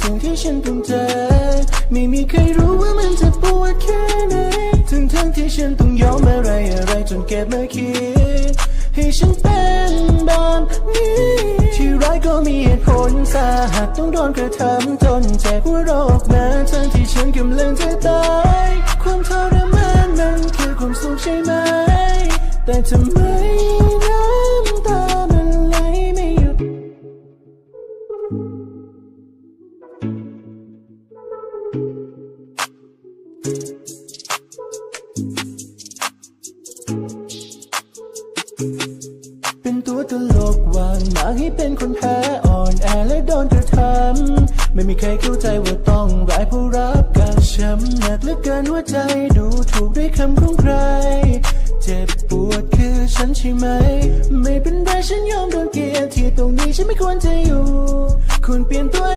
สิ่งที่ฉันต้องเจอไม่มีใครรู้ว่ามันจะปวดแค่ไหนถึงทั้งที่ฉันต้องยอมอะไรอะไรจนเก็บมาคิด ให้ฉันเป็นแบบนี้ ที่ร้ายก็มีเหตุผลสาหัสต้องโดนกระทำจนเจ็บหัวเราะออกมาทั้งที่ฉันกำลังจะตาย ความทรมานนั้นคือความสุขใช่ไหม แต่ทำไม เป็นตัวตลกวางหมาให้เป็นคนแพ้อ่อนแอและโดนกระทำไม่มีใครเข้าใจว่าต้องร้ายผู้รับการช้ำหนักเหลือเกินหัวใจดูถูกด้วยคำของใคร เจ็บปวดคือฉันใช่ไหม ไม่เป็นไรฉันยอมโดนเกลียดที่ตรงนี้ฉันไม่ควรจะอยู่ควรเปลี่ยนตัว